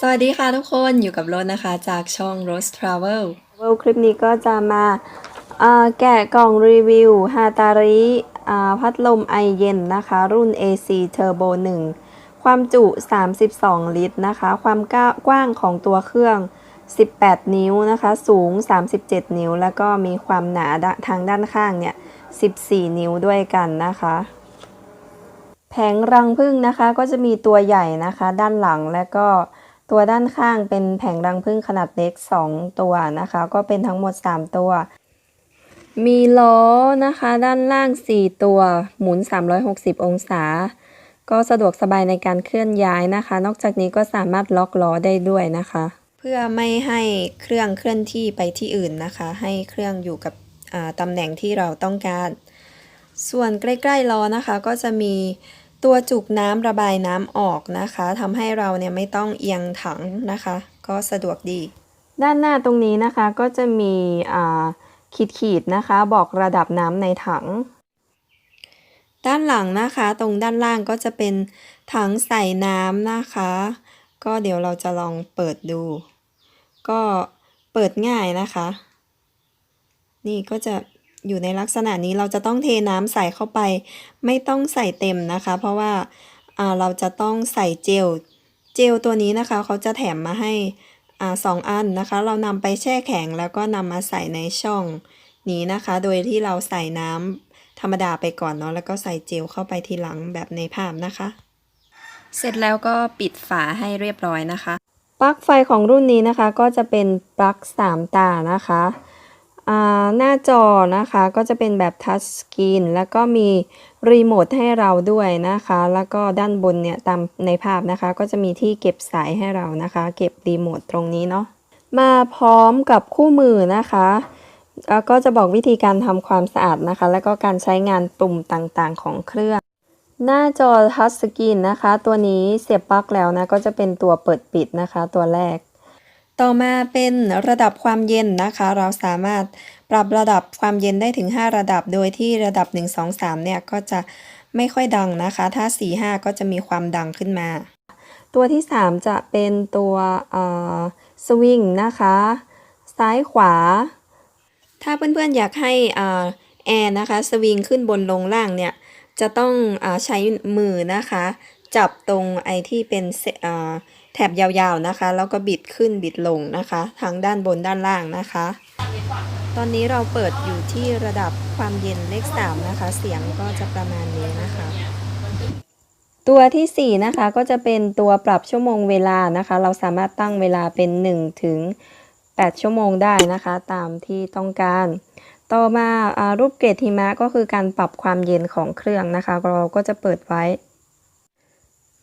สวัสดีค่ะทุกคนอยู่กับรถนะคะ จากช่อง Rose Travel วลคลิปนี้ก็จะมาแกะกล่องรีวิวฮาตาริพัดลมไอเย็นนะคะ รุ่น AC Turbo 1 ความจุ 32 ลิตรนะคะ ความกว้างของตัวเครื่อง 18 นิ้วนะคะ สูง 37 นิ้ว แล้วก็มีความหนาทางด้านข้างเนี่ย 14 นิ้วด้วยกันนะคะแผงรังผึ้งนะคะก็จะมีตัวใหญ่นะคะ ด้านหลังและก็ ตัวด้านข้างเป็นแผงรังผึ้งขนาดเล็ก 2 ตัวนะคะ ก็เป็นทั้งหมด 3 ตัว มีล้อนะคะ ด้านล่าง 4 ตัวหมุน 360 องศา ก็สะดวกสบายในการเคลื่อนย้ายนะคะ นอกจากนี้ก็สามารถล็อกล้อได้ด้วยนะคะ เพื่อไม่ให้เครื่องเคลื่อนที่ไปที่อื่นนะคะ ให้เครื่องอยู่กับตำแหน่งที่เราต้องการ ส่วนใกล้ๆล้อนะคะก็จะมี ตัวจุกน้ำระบายน้ำออกนะคะทำให้เราเนี่ยไม่ต้องเอียงถังนะคะ ก็สะดวกดี ด้านหน้าตรงนี้นะคะก็จะมีอ่าขีดๆนะคะ บอกระดับน้ำในถัง ด้านหลังนะคะตรงด้านล่างก็จะเป็นถังใส่น้ำนะคะ ก็เดี๋ยวเราจะลองเปิดดู ก็เปิดง่ายนะคะ นี่ก็จะ อยู่ในลักษณะนี้เราจะต้องเทน้ำใส่เข้าไป ไม่ต้องใส่เต็มนะคะ เพราะว่าอ่าเราจะต้องใส่เจล เจลตัวนี้นะคะ เขาจะแถมมาให้อ่าสองอันนะคะ เรานำไปแช่แข็งแล้วก็นำมาใส่ในช่องนี้นะคะ โดยที่เราใส่น้ำธรรมดาไปก่อนเนาะแล้วก็ใส่เจลเข้าไปทีหลังแบบในภาพนะคะ เสร็จแล้วก็ปิดฝาให้เรียบร้อยนะคะ ปลั๊กไฟของรุ่นนี้นะคะ ก็จะเป็นปลั๊ก 3 ตานะคะอ่า หน้าจอนะคะก็จะเป็นแบบทัชสกรีนแล้วก็มีรีโมทให้เราด้วยนะคะ แล้วก็ด้านบนเนี่ยตามในภาพนะคะ ก็จะมีที่เก็บสายให้เรานะคะ เก็บรีโมทตรงนี้เนาะมาพร้อมกับคู่มือนะคะแล้วก็จะบอกวิธีการทำความสะอาดนะคะ แล้วก็การใช้งานปุ่มต่างๆ ของเครื่อง หน้าจอทัชสกรีนนะคะ ตัวนี้เสียบปลั๊กแล้วนะก็จะเป็นตัวเปิดปิดนะคะ ตัวแรก ต่อมาเป็นระดับความเย็นนะคะ เราสามารถปรับระดับความเย็นได้ถึง 5 ระดับ โดยที่ระดับ 1 2 3 เนี่ยก็จะไม่ค่อยดังนะคะ ถ้า 4 5 ก็จะมีความดังขึ้นมา ตัวที่ 3 จะเป็นตัวสวิงนะคะ ซ้ายขวา ถ้าเพื่อนๆอยากให้อ่าแอร์นะคะสวิงขึ้นบนลงล่างเนี่ยจะต้องอใช้มือนะคะ จับตรงไอที่เป็นแถบยาวๆนะคะ แล้วก็บิดขึ้นบิดลงนะคะ ทั้งด้านบนด้านล่างนะคะ ตอนนี้เราเปิดอยู่ที่ระดับความเย็นเลข3นะคะ เสียงก็จะประมาณนี้นะคะ ตัวทีสี่4 นะคะก็จะเป็นตัวปรับชั่วโมงเวลานะคะ เราสามารถตั้งเวลาเป็น 1 ถึง 8 ชั่วโมงได้นะคะ ตามที่ต้องการต่อมาอ่ารูปเกรดหิมะก็คือการปรับความเย็นของเครื่องนะคะ เราก็จะเปิดไว้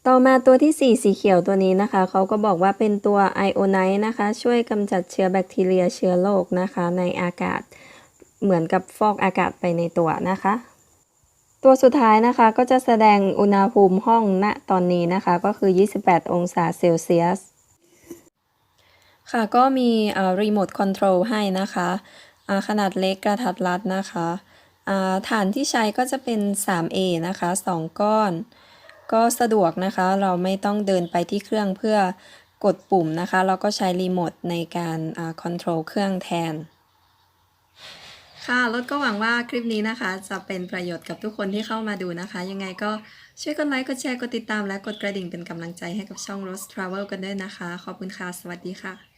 ต่อมาตัวที่ 4 สีเขียวตัวนี้นะคะเขาก็บอกว่าเป็นตัวไอโอไนท์นะคะ ช่วยกำจัดเชื้อแบคทีเรียเชื้อโรคนะคะ ในอากาศเหมือนกับฟอกอากาศไปในตัวนะคะ ตัวสุดท้ายนะคะก็จะแสดงอุณหภูมิห้องณตอนนี้นะคะ ก็คือ 28 องศาเซลเซียสค่ะก็มีรีโมทคอนโทรลให้นะคะขนาดเล็กกระทัดรัดนะคะฐานที่ใช้ก็จะเป็น 3A นะคะ 2 ก้อน ก็สะดวกนะคะ เราไม่ต้องเดินไปที่เครื่องเพื่อกดปุ่มนะคะ เราก็ใช้รีโมทในการคอนโทรลเครื่องแทน ค่ะรถก็หวังว่าคลิปนี้นะคะ จะเป็นประโยชน์กับทุกคนที่เข้ามาดูนะคะ ยังไงก็ช่วยกดไลค์ กดแชร์ กดติดตาม และกดกระดิ่งเป็นกำลังใจให้กับช่อง Rose Travel กันด้วยนะคะ ขอบคุณค่ะ สวัสดีค่ะ